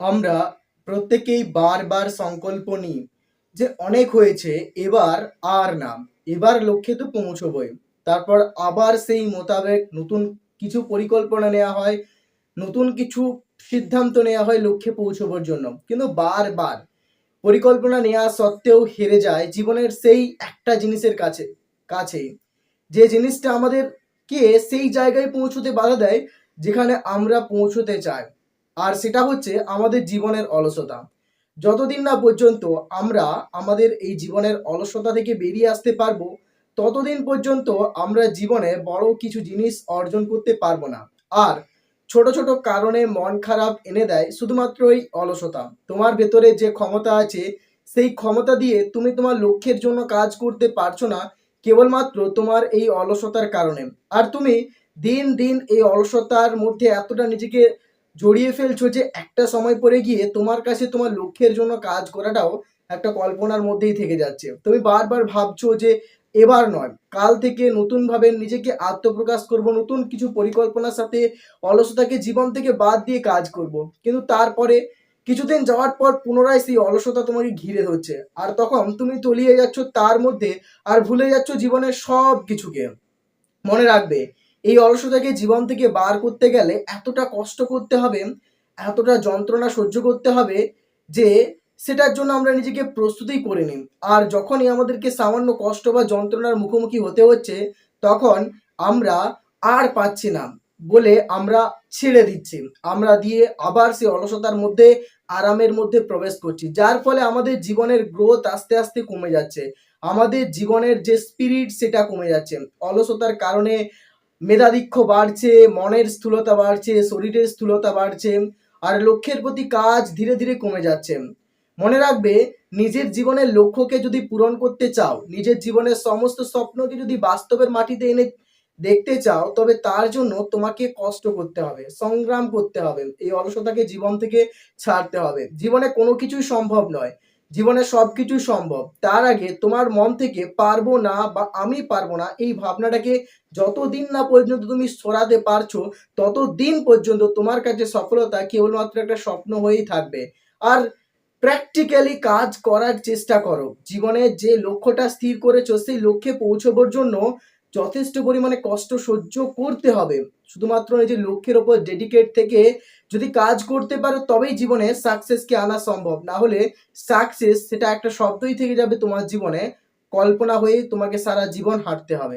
আমরা প্রত্যেকেই বারবার সংকল্প নিই যে অনেক হয়েছে, এবার আর না। এবার লক্ষ্যে তো পৌঁছবই। তারপর আবার সেই মোতাবেক নতুন কিছু পরিকল্পনা নেওয়া হয়, নতুন কিছু সিদ্ধান্ত নেওয়া হয় লক্ষ্যে পৌঁছবার জন্য। কিন্তু বারবার পরিকল্পনা নেওয়া সত্ত্বেও হেরে যায় জীবনের সেই একটা জিনিসের কাছে কাছে। যে জিনিসটা আমাদেরকে সেই জায়গায় পৌঁছতে বাধা দেয়, যেখানে আমরা পৌঁছতে চাই। আর সেটা হচ্ছে আমাদের জীবনের অলসতা। যতদিন না পর্যন্ত আমরা আমাদের এই জীবনের অলসতা থেকে বেরিয়ে আসতে পারব, ততদিন পর্যন্ত আমরা জীবনে বড় কিছু জিনিস অর্জন করতে পারব না। আর ছোট ছোট কারণে মন খারাপ এনে দেয় শুধুমাত্র এই অলসতা। তোমার ভেতরে যে ক্ষমতা আছে, সেই ক্ষমতা দিয়ে তুমি তোমার লক্ষ্যের জন্য কাজ করতে পারছ না, কেবলমাত্র তোমার এই অলসতার কারণে। আর তুমি দিন দিন এই অলসতার মধ্যে এতটা নিজেকে জড়িয়ে ফেলছো যে একটা সময় পরে গিয়ে তোমার কাছে তোমার লক্ষ্যের জন্য কাজ করাটাও একটা কল্পনার মধ্যেই থেকে যাচ্ছে। তুমি বারবার ভাবছ যে এবার নয়, কাল থেকে নতুনভাবে নিজেকে আত্মপ্রকাশ করব, নতুন কিছু পরিকল্পনার সাথে অলসতাকে জীবন থেকে বাদ দিয়ে কাজ করব। কিন্তু তারপরে কিছুদিন যাওয়ার পর পুনরায় সেই অলসতা তোমাকে ঘিরে ধরছে। আর তখন তুমি তলিয়ে যাচ্ছ তার মধ্যে আর ভুলে যাচ্ছ জীবনের সব কিছুকে মনে রাখবে এই অলসতাকে জীবন থেকে বার করতে গেলে এতটা কষ্ট করতে হবে, এতটা যন্ত্রণা সহ্য করতে হবে যে সেটার জন্য আমরা নিজেকে প্রস্তুতি করে নিই। আর যখনই আমাদেরকে সামান্য কষ্ট বা যন্ত্রণার মুখোমুখি হতে হচ্ছে, তখন আমরা আর পাচ্ছি না বলে আমরা ছেড়ে দিচ্ছি। আমরা দিয়ে আবার সেই অলসতার মধ্যে, আরামের মধ্যে প্রবেশ করছি, যার ফলে আমাদের জীবনের গ্রোথ আস্তে আস্তে কমে যাচ্ছে। আমাদের জীবনের যে স্পিরিট সেটা কমে যাচ্ছে। অলসতার কারণে মেধাধিক্ষ বাড়ছে, মনের স্থূলতা বাড়ছে, শরীরের স্থূলতা বাড়ছে, আর লক্ষ্যের প্রতি কাজ ধীরে ধীরে কমে যাচ্ছে। মনে রাখবে, নিজের জীবনের লক্ষ্যকে যদি পূরণ করতে চাও, নিজের জীবনের সমস্ত স্বপ্নকে যদি বাস্তবের মাটিতে এনে দেখতে চাও, তবে তার জন্য তোমাকে কষ্ট করতে হবে, সংগ্রাম করতে হবে, এই অলসতাকে জীবন থেকে ছাড়তে হবে। জীবনে কোনো কিছুই সম্ভব নয়। জীবনে সব কিছুই সম্ভব। তার আগে তোমার মন থেকে পারব না বা আমি পারব না, এই ভাবনাটাকে যতদিন না পর্যন্ত তুমি সরাতে পারছ, ততদিন পর্যন্ত তোমার কাছে সফলতা কেবলমাত্র একটা স্বপ্ন হয়েই থাকবে। আর প্র্যাকটিক্যালি কাজ করার চেষ্টা করো। জীবনে যে লক্ষ্যটা স্থির করেছ, সেই লক্ষ্যে পৌঁছবার জন্য যথেষ্ট পরিমাণে কষ্ট সহ্য করতে হবে। শুধুমাত্র নিজের লক্ষ্যের ওপর ডেডিকেট থেকে যদি কাজ করতে পারো, তবেই জীবনে সাকসেসকে আনা সম্ভব। না হলে সাকসেস সেটা একটা শব্দই থেকে যাবে তোমার জীবনে। কল্পনা হয়ে তোমাকে সারা জীবন হাঁটতে হবে।